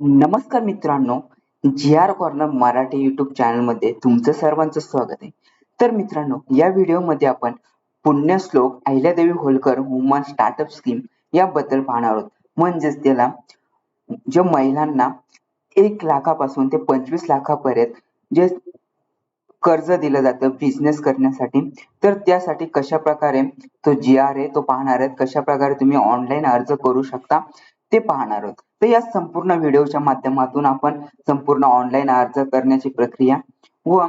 नमस्कार मित्रांनो G R corner Marathi YouTube चॅनलमध्ये तुमचं सर्वांचं स्वागत आहे. तर मित्रांनो या व्हिडिओमध्ये आपण पुण्यश्लोक Ahilyadevi Holkar woman startup scheme याबद्दल पाहणार आहोत. म्हणजेच त्याला जे महिलांना एक लाखापासून ते पंचवीस लाखापर्यंत जे कर्ज दिलं जातं बिझनेस करण्यासाठी तर त्यासाठी कशा प्रकारे तो जी आर आहे तो पाहणार आहेत कशा प्रकारे तुम्ही ऑनलाईन अर्ज करू शकता ते पाहणार आहोत. तर या संपूर्ण व्हिडिओच्या माध्यमातून आपण संपूर्ण ऑनलाईन अर्ज करण्याची प्रक्रिया व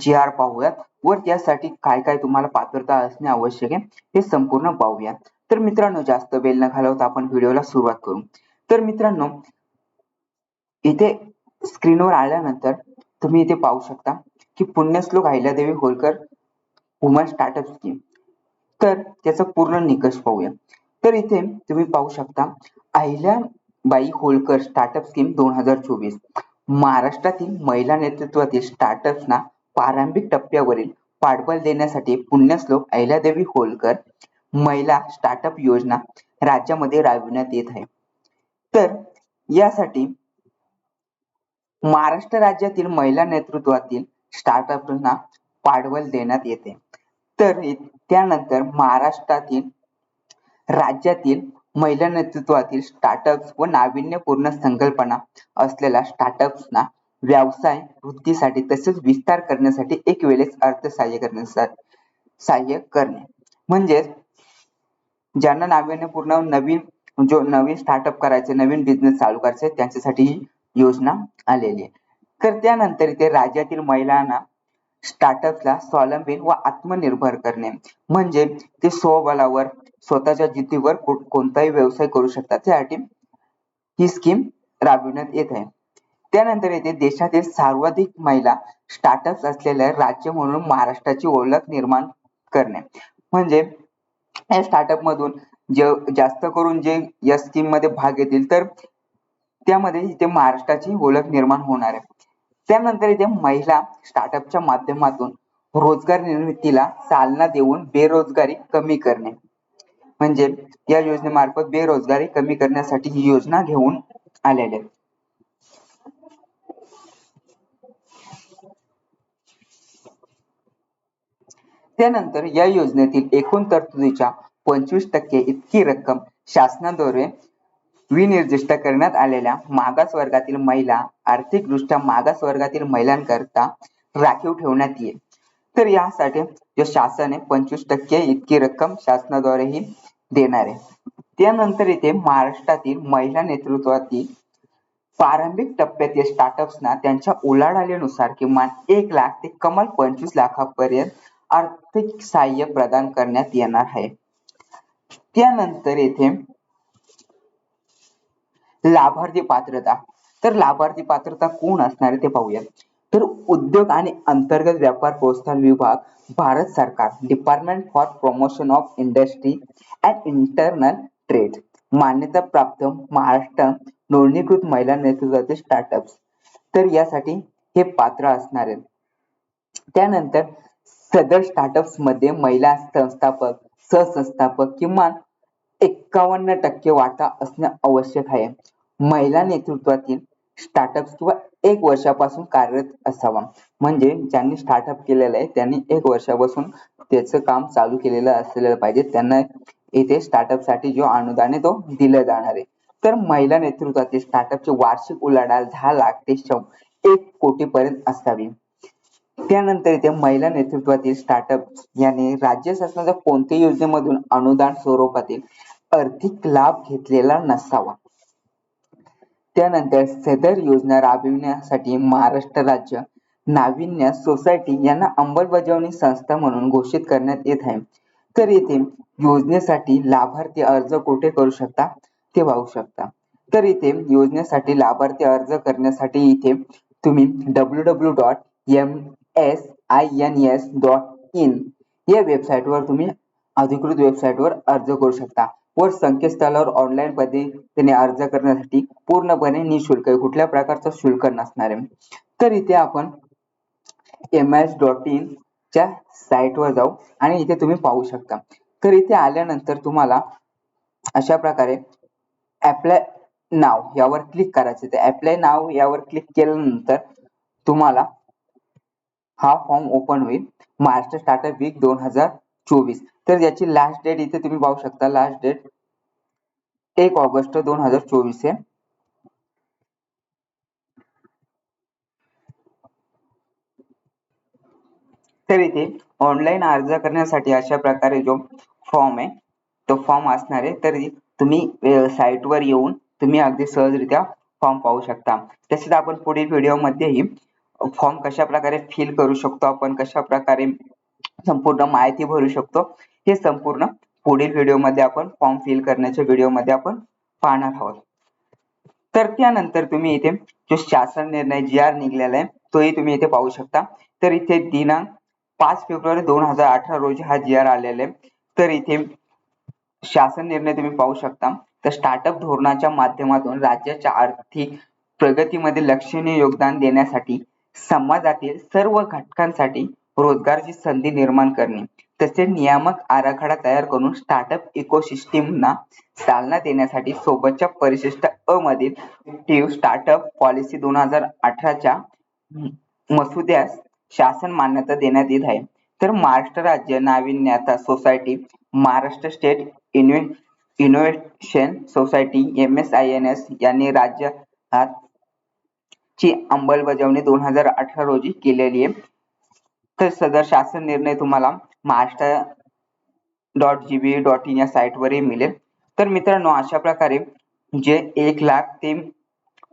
जी आर पाहूयात. व त्यासाठी काय काय तुम्हाला पात्रता असणे आवश्यक आहे हे संपूर्ण पाहूया तर मित्रांनो जास्त वेळ न घालवता आपण व्हिडिओला सुरुवात करू. तर मित्रांनो इथे स्क्रीनवर आल्यानंतर तुम्ही इथे पाहू शकता की Punyashlok Ahilyadevi Holkar woman startup scheme तर त्याचा पूर्ण निकष पाहूया. तर इथे तुम्ही पाहू शकता अहिल्या बाई होलकर स्टार्टअप स्कीम दोन हजार चोवीस. महाराष्ट्रातील महिला नेतृत्वातील स्टार्टअप्सना प्रारंभिक टप्प्यावरील पाठबळ देण्यासाठी पुण्यश्लोक अहिल्यादेवी होलकर महिला स्टार्टअप योजना राज्यामध्ये राबविण्यात येत आहे. तर यासाठी महाराष्ट्र राज्यातील महिला नेतृत्वातील स्टार्टअपना पाठबळ देण्यात येते. तर त्यानंतर महाराष्ट्रातील राज्यातील महिला नेतृत्वातील स्टार्टअप्स व नाविन्यपूर्ण संकल्पना असलेल्या स्टार्टअप्सना व्यवसाय वृद्धीसाठी तसेच विस्तार करण्यासाठी एक वेळेस अर्थसहाय्य करण्यासाठी सहाय्य करणे. म्हणजेच ज्यांना नाविन्यपूर्ण नवीन जो नवीन स्टार्टअप करायचे नवीन बिझनेस चालू करायचे त्यांच्यासाठी ही योजना आलेली आहे. तर त्यानंतर इथे राज्यातील महिलांना स्टार्टअपला स्वावलंबी व आत्मनिर्भर करणे. म्हणजे ते स्वबळावर स्वतःच्या जिद्दीवर कोणताही व्यवसाय करू शकतात. त्यासाठी ही स्कीम राबविण्यात येत आहे. त्यानंतर येथे देशातील सर्वाधिक महिला स्टार्टअप असलेल्या राज्य म्हणून महाराष्ट्राची ओळख निर्माण करणे. म्हणजे या स्टार्टअप मधून जे जास्त करून जे या स्कीममध्ये भाग घेतील तर त्यामध्ये इथे महाराष्ट्राची ओळख निर्माण होणार आहे. त्यानंतर इथे महिला स्टार्टअपच्या माध्यमातून रोजगार निर्मितीला चालना देऊन बेरोजगारी कमी करणे. म्हणजे या योजनेमार्फत बेरोजगारी कमी करण्यासाठी ही योजना घेऊन आलेले आहेत. त्यानंतर या योजनेतील एकूण तरतुदीच्या पंचवीस टक्के इतकी रक्कम शासनाद्वारे विनिर्दिष्ट करण्यात आलेल्या मागास वर्गातील महिला आर्थिकदृष्ट्या मागास वर्गातील महिलांकरता राखीव ठेवण्यात येईल. तर यासाठी जे शासन आहे पंचवीस टक्के इतकी रक्कम शासनाद्वारे ही देणार आहे. त्यानंतर इथे महाराष्ट्रातील महिला नेतृत्वातील प्रारंभिक टप्प्यातील स्टार्टअप्सना त्यांच्या उलाढालीनुसार किमान एक लाख ते कमाल पंचवीस लाखापर्यंत आर्थिक सहाय्य प्रदान करण्यात येणार आहे. त्यानंतर येथे लाभार्थी पात्रता. तर लाभार्थी पात्रता कोण असणार आहे ते पाहूया तर उद्योग आणि अंतर्गत व्यापार प्रोत्साहन विभाग भारत सरकार department for promotion of industry and internal trade मान्यता प्राप्त महाराष्ट्र नोंदणीकृत महिला नेतृत्वाचे स्टार्टअप तर यासाठी हे पात्र असणार आहेत. त्यानंतर सदर स्टार्टअप्समध्ये महिला संस्थापक सहसंस्थापक किमान एक्कावन्न टक्के वाटा असणे आवश्यक आहे. महिला नेतृत्वातील स्टार्टअप किंवा एक वर्षापासून कार्यरत असावा. म्हणजे ज्यांनी स्टार्टअप केलेलं आहे त्यांनी एक वर्षापासून त्याचं काम चालू केलेलं असलेलं पाहिजे. त्यांना इथे स्टार्टअपसाठी जो अनुदान आहे तो दिलं जाणार आहे. तर महिला नेतृत्वातील स्टार्टअपची वार्षिक उलाढाल दहा लाख ते एक कोटी पर्यंत असावी. त्यानंतर इथे महिला नेतृत्वातील स्टार्टअप याने राज्य शासनाच्या कोणत्याही योजनेमधून अनुदान स्वरूपातील आर्थिक लाभ घेतलेला नसावा. त्यानंतर सदर योजना राबविण्यासाठी महाराष्ट्र राज्य नाविन्य सोसायटी यांना अंमलबजावणी संस्था म्हणून घोषित करण्यात येत आहे. तर येथे योजनेसाठी लाभार्थी अर्ज कुठे करू शकता? ते पाहू शकता. तर इथे योजनेसाठी लाभार्थी अर्ज करण्यासाठी इथे तुम्ही W W dot M S I N S dot in या वेबसाईटवर तुम्ही अधिकृत वेबसाईटवर अर्ज करू शकता. व संकेतस्थळावर ऑनलाईन पद्धतीने अर्ज करण्यासाठी पूर्णपणे निशुल्क आहे. कुठल्या प्रकारचं शुल्क नसणार आहे. तर इथे आपण एम एस डॉट इन च्या साईटवर जाऊ आणि इथे तुम्ही पाहू शकता. तर इथे आल्यानंतर तुम्हाला अशा प्रकारे ॲप्लाय नाव यावर क्लिक करायचे तर ॲप्लाय नाव यावर क्लिक केल्यानंतर तुम्हाला हा फॉर्म ओपन होईल. महाराष्ट्र स्टार्टअप वीक दोन हजार चोवीस. तर याची लास्ट डेट इथे तुम्ही पाहू शकता. लास्ट डेट एक ऑगस्ट दोन हजार चोवीस आहे. तर इथे ऑनलाईन अर्ज करण्यासाठी अशा प्रकारे जो फॉर्म आहे तो फॉर्म असणार आहे. तर तुम्ही साईटवर येऊन तुम्ही अगदी सहजरित्या फॉर्म पाहू शकता. तसेच आपण पुढील व्हिडिओमध्येही फॉर्म कशा प्रकारे फिल करू शकतो आपण कशा प्रकारे संपूर्ण माहिती भरू शकतो. हे संपूर्ण पुढील व्हिडिओमध्ये आपण फॉर्म फिल करण्याच्या व्हिडिओमध्ये आपण पाहणार आहोत. तर त्यानंतर तुम्ही इथे जो शासन निर्णय जी आर निघलेला आहे तोही तुम्ही इथे पाहू शकता. तर इथे दिनांक पाच फेब्रुवारी दोन हजार अठरा रोजी हा जी आर आलेला आहे. तर इथे शासन निर्णय तुम्ही पाहू शकता. तर स्टार्टअप धोरणाच्या माध्यमातून राज्याच्या आर्थिक प्रगतीमध्ये लक्षणीय योगदान देण्यासाठी समाजातील सर्व घटकांसाठी रोजगाराची संधी निर्माण करणे. तसेच नियामक आराखडा तयार करून स्टार्टअप इकोसिस्टीमना चालना देण्यासाठी सोबतच्या परिशिष्ट अ मधील स्टार्टअप पॉलिसी दोन हजार अठराच्या मसुद्यास शासन मान्यता देण्यात येत आहे. तर महाराष्ट्र राज्य नाविन्यता society Maharashtra state innovation society M S I N S यांनी राज्यात ची अंमलबजावणी दोन हजार अठरा रोजी केलेली आहे. तर सदर शासन निर्णय तुम्हाला Maharashtra dot G B dot in या साईटवरही मिळेल. तर मित्रांनो अशा प्रकारे जे एक लाख ते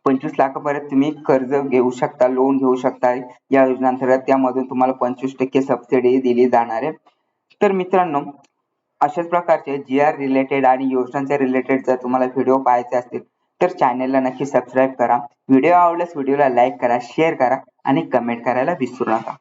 पंचवीस लाखापर्यंत तुम्ही कर्ज घेऊ शकता लोन घेऊ शकता या योजनांतर्गत त्यामधून तुम्हाला पंचवीस टक्के सबसिडी दिली जाणार आहे. तर मित्रांनो अशाच प्रकारचे जी आर रिलेटेड आणि योजनांच्या रिलेटेड जर तुम्हाला व्हिडिओ पाहायचे असतील तर चॅनेलला नक्की सबस्क्राईब करा. व्हिडिओ आवडल्यास व्हिडिओला लाईक करा शेअर करा आणि कमेंट करायला विसरू नका.